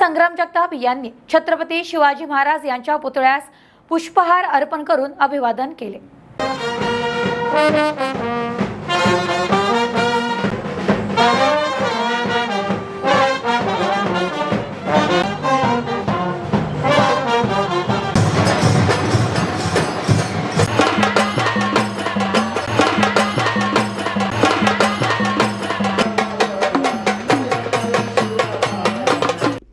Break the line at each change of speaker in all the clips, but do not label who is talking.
संग्राम जगताप यांनी छत्रपती शिवाजी महाराज यांच्या पुतळ्यास पुष्पहार अर्पण करून अभिवादन केले.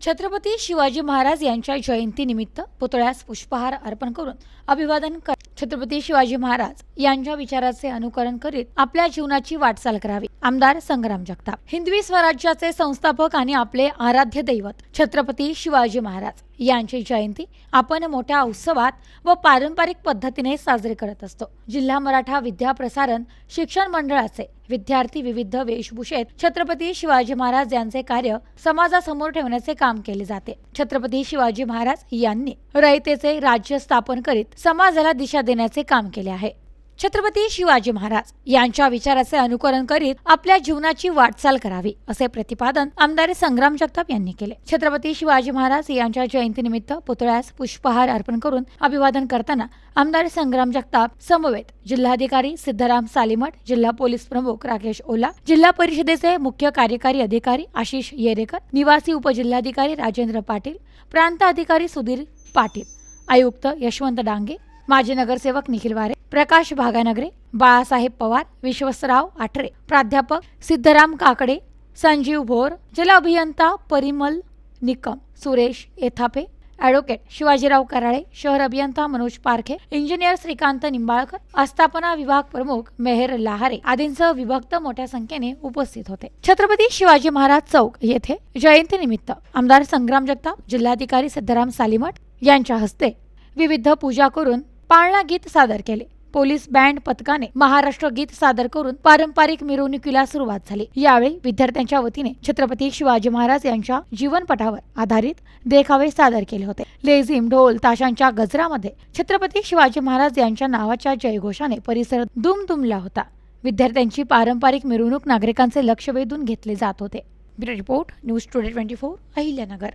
छत्रपती शिवाजी महाराज यांच्या जयंतीनिमित्त पुतळ्यास पुष्पहार अर्पण करून अभिवादन कर छत्रपती शिवाजी महाराज यांच्या विचाराचे अनुकरण करीत आपल्या जीवनाची वाटचाल करावी. आमदार संग्राम जगताप. हिंदवी स्वराज्याचे संस्थापक आणि आपले आराध्य दैवत छत्रपती शिवाजी महाराज. यांची जयंती आपण मोठ्या उत्सवात व पारंपरिक पद्धतीने साजरी करत असतो. जिल्हा मराठा विद्या प्रसारण शिक्षण मंडळाचे विद्यार्थी विविध वेशभूषेत छत्रपती शिवाजी महाराज यांचे कार्य समाजासमोर ठेवण्याचे काम केले जाते. छत्रपती शिवाजी महाराज यांनी रयतेचे राज्य स्थापन करीत समाजाला दिशा देण्याचे काम केले आहे. छत्रपती शिवाजी महाराज यांच्या विचाराचे अनुकरण करीत आपल्या जीवनाची वाटचाल करावी असे प्रतिपादन आमदार संग्राम जगताप यांनी केले. छत्रपती शिवाजी महाराज यांच्या जयंतीनिमित्त पुतळ्यास पुष्पहार अर्पण करून अभिवादन करताना आमदार संग्राम जगताप समवेत जिल्हाधिकारी सिद्धराम सालीमठ जिल्हा पोलीस प्रमुख राकेश ओला जिल्हा परिषदेचे मुख्य कार्यकारी अधिकारी आशिष येरेकर निवासी उपजिल्हाधिकारी राजेंद्र पाटील प्रांत अधिकारी सुधीर पाटील आयुक्त यशवंत डांगे माजी नगरसेवक निखिल वारे प्रकाश भागानगरे बाळासाहेब पवार विश्वसराव आठरे प्राध्यापक सिद्धराम काकडे संजीव भोर जल अभियंता परिमल निकम सुरेश येथापे ॲडव्होकेट शिवाजीराव कराळे शहर अभियंता मनोज पारखे इंजिनियर श्रीकांत निंबाळकर आस्थापना विभाग प्रमुख मेहर लहारे आदींसह विभक्त मोठ्या संख्येने उपस्थित होते. छत्रपती शिवाजी महाराज चौक येथे जयंतीनिमित्त आमदार संग्राम जगताप जिल्हाधिकारी सिद्धराम सालिमठ यांच्या हस्ते विविध पूजा करून पाळणा गीत सादर केले. पोलीस बँड पथकाने महाराष्ट्र गीत सादर करून पारंपरिक मिरवणुकीला सुरुवात झाली. यावेळी विद्यार्थ्यांच्या वतीने छत्रपती शिवाजी महाराज यांच्या जीवनपटावर आधारित देखावे सादर केले होते. लेझिम ढोल ताशांच्या गजरामध्ये छत्रपती शिवाजी महाराज यांच्या नावाच्या जयघोषाने परिसर दुमदुमला होता. विद्यार्थ्यांची पारंपरिक मिरवणूक नागरिकांचे लक्ष वेधून घेतले जात होते. Report news today twenty four Ahilyanagar.